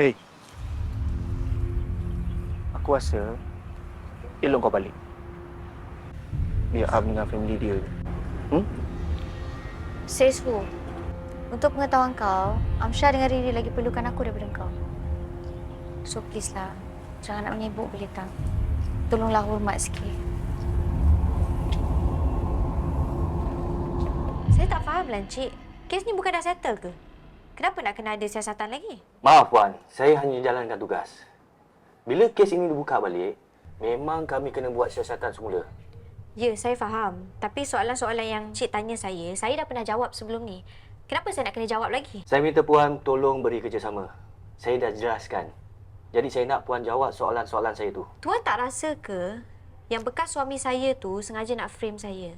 Eh. Aku rasa elok kau balik. Biar Am dengan family dia. Hmm? Says who? Untuk pengetahuan kau, Amsyah dengan Riri lagi perlukan aku daripada kau. So please lah, jangan nak menyibuk boleh tak? Tolonglah hormat sikit. Saya tak faham lah, Encik. Kes ni bukan dah settle ke? Kenapa nak kena ada siasatan lagi? Maaf Puan, saya hanya jalankan tugas. Bila kes ini dibuka balik, memang kami kena buat siasatan semula. Ya, saya faham. Tapi soalan-soalan yang Cik tanya saya, saya dah pernah jawab sebelum ni. Kenapa saya nak kena jawab lagi? Saya minta Puan tolong beri kerjasama. Saya dah jelaskan. Jadi saya nak Puan jawab soalan-soalan saya tu. Tuan tak rasa ke yang bekas suami saya tu sengaja nak frame saya?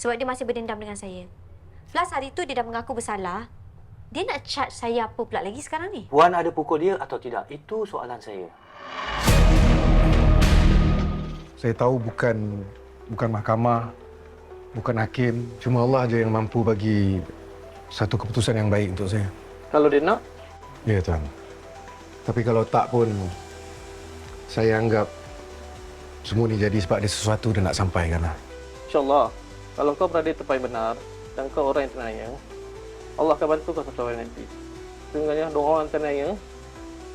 Sebab dia masih berdendam dengan saya. Plus hari tu dia dah mengaku bersalah. Dia nak charge saya apa pula lagi sekarang ni? Puan ada pukul dia atau tidak? Itu soalan saya. Saya tahu bukan bukan mahkamah, bukan hakim. Cuma Allah aja yang mampu bagi satu keputusan yang baik untuk saya. Kalau dia nak, Ya, Tuan. Tapi kalau tak pun, saya anggap semua ni jadi sebab ada sesuatu dia nak sampaikan lah. insyaAllah. Kalau kau berada di tempat yang benar dan kau orang yang tenayang, Allah akan bantu kau satu hari nanti. Sehingga doa orang tenayang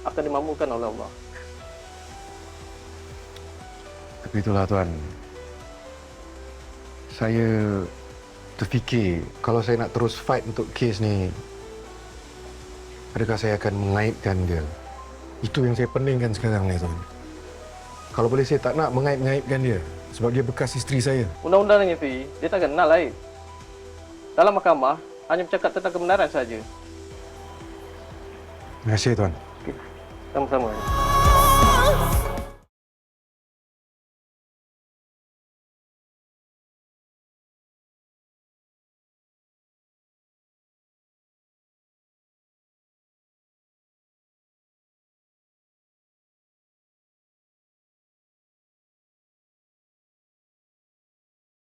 akan dimampukan oleh Allah. Tapi itulah Tuan. Saya terfikir kalau saya nak terus fight untuk kes ni, adakah saya akan mengaitkan dia? Itu yang saya peningkan sekarang ni Tuan. Kalau boleh saya tak nak mengait-ngaitkan dia sebab dia bekas isteri saya. Undang-undangnya Fi, dia tak kenal lain. Dalam mahkamah, hanya bercakap tentang kebenaran saja. Terima kasih Tuan. Sama-sama.